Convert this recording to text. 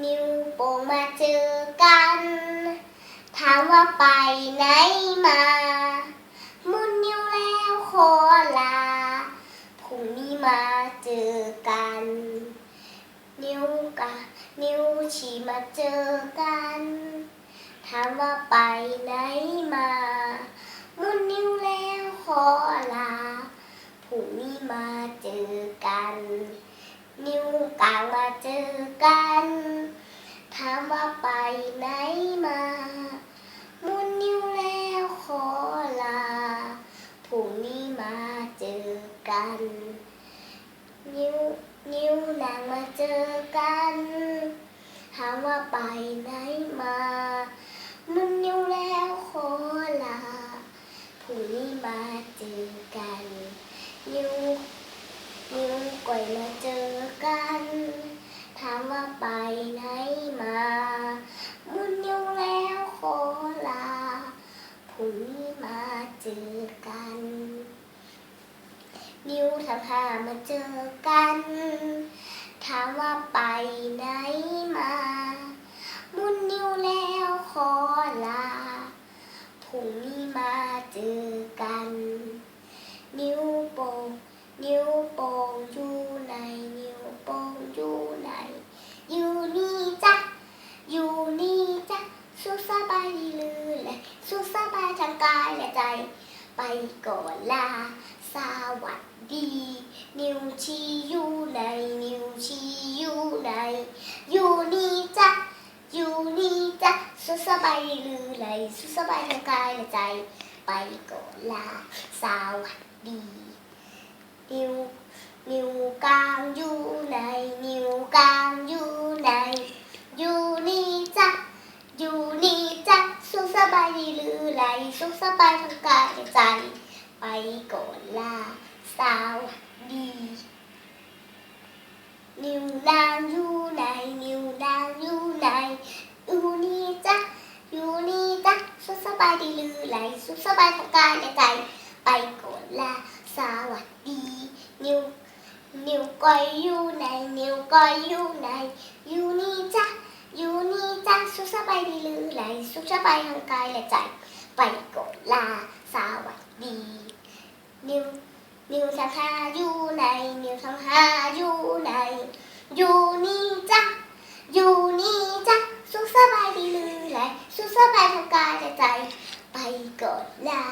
นิ้วโป่งมาเจอกัน ถามว่าไปไหนมา มุนนิ้วแล้วขอลาพรุ่งนี้มาเจอกัน นิ้วกะนิ้วชี้มาเจอกัน ถามว่าไปไหนมา มุนนิ้วแล้วขอลาพรุ่งนี้มาเจอกัน นิ้วกลางมาเจอกัน ว่าไปไหนมา มุนนิ้วแล้วขอลาพรุ่งนี้มาเจอกัน นิ้วนิ้วนางมาเจอกัน ถามว่าไปไหนมา มุนนิ้วแล้วขอลาพรุ่งนี้มาเจอกัน นิ้วนิ้วก่อยมาเจอกัน ถามว่าไปไหน พรุ่งนี้มาเจอกัน นิ้วทำท่ามาเจอกัน ถามว่าไปไหนมา มุนนิ้วแล้วขอลาพรุ่งนี้มาเจอกัน นิ้วโป่งนิ้วโป่งอยู่ไหนนิ้วโป่งอยู่ไหน อยู่นี่จ้ะอยู่นี่จ้ะสุขสบายดีหรือแหละ สุขสบายทางกายและใจ ไปก่อนลา สวัสดี นิ้วชี้อยู่ไหนนิ้วชี้อยู่ไหนอยู่นี่จ้ะอยู่นี่จ้ะสุขสบายหรือไรสุขสบายทางกายและใจ ไปก่อนลา สวัสดีนิ้ว นิ้วกลางอยู่ไหน นิ้วกลางอยู่ไหน อยู่นี่จ้ะ อยู่นี่จ้ะ สุขสบายดีหรือไรสุขสบายทางกายและใจ ไปก่อนลาสวัสดี นิ้วนางอยู่ไหนนิ้วนางอยู่ไหนอยู่นี่จ้ะอยู่นี่จ้ะสุขสบายดีหรือไรสุขสบายทางกายและใจ ไปก่อนลาสวัสดี นิ้วนิวก้อยอยู่ไหนนิ้วก้อยอยู่ไหนอยู่นี่จ้ะอยู่นี่จ้ะสุขสบายดีหรือ สุขสบายทางกายและใจ ไปกดลาสวัสดี นิวนิวสังหาอยู่ในนิวสังหาอยู่ใน อยู่นี่จ้ะอยู่นี่จ้ะสุขสบายดีเลยสุขสบายทางกายและใจ ไปกดลา